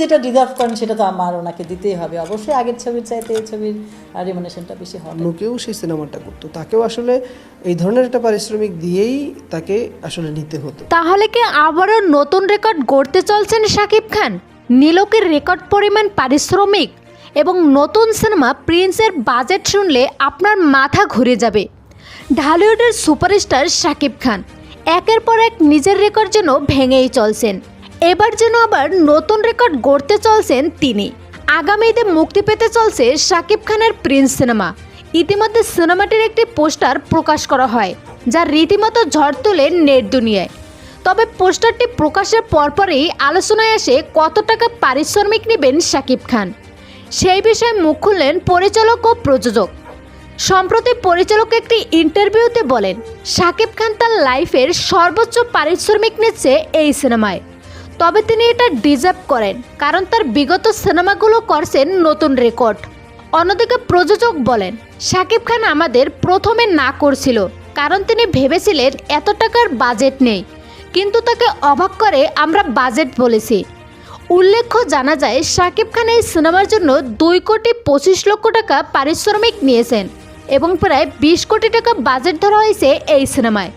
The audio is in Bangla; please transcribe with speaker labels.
Speaker 1: যেটা ডিজার্ভ করেন সেটা তো আমার ওনাকে দিতেই হবে। অবশ্যই আগের ছবির চাইতে এই ছবির রিমুনেশনটা বেশি হবে।
Speaker 2: লোকেও সেই সিনেমাটা করতো। তাকেও আসলে এই ধরনের একটা পারিশ্রমিক দিয়েই তাকে আসলে নিতে হতো।
Speaker 3: তাহলে কি আবারও নতুন রেকর্ড গড়তে চলছেন শাকিব খান? নীলকের রেকর্ড পরিমাণ পারিশ্রমিক এবং নতুন সিনেমা প্রিন্সের বাজেট শুনলে আপনার মাথা ঘুরে যাবে। ঢালিউডের সুপারস্টার শাকিব খান একের পর এক নিজের রেকর্ড যেন ভেঙেই চলছেন। এবার যেন আবার নতুন রেকর্ড গড়তে চলছেন তিনি। আগামী ঈদে মুক্তি পেতে চলছে শাকিব খানের প্রিন্স সিনেমা। ইতিমধ্যে সিনেমাটির একটি পোস্টার প্রকাশ করা হয়, যা রীতিমতো ঝড় তোলে নেট দুনিয়ায়। তবে পোস্টারটি প্রকাশের পরপরই আলোচনায় আসে কত টাকা পারিশ্রমিক নেবেন শাকিব খান? সেই বিষয়ে মুখ খুললেন পরিচালক ও প্রযোজক। সম্প্রতি পরিচালক একটি ইন্টারভিউতে বলেন, শাকিব খান তার লাইফের সর্বোচ্চ পারিশ্রমিক নিচ্ছে এই সিনেমায়। তবে তিনি এটা ডিজার্ভ করেন, কারণ তার বিগত সিনেমাগুলো করছেন নতুন রেকর্ড অন্যদিকে প্রযোজক বলেন, শাকিব খান আমাদের প্রথমে না করছিল, কারণ তিনি ভেবেছিলেন এত টাকার বাজেট নেই। কিন্তু তাকে অবাক করে আমরা বাজেট বলেছি। উল্লেখ্য জানা যায়, শাকিব খান এই সিনেমার জন্য দুই কোটি পঁচিশ লক্ষ টাকা পারিশ্রমিক নিয়েছেন এবং প্রায় বিশ কোটি টাকা বাজেট ধরা হয়েছে এই সিনেমায়।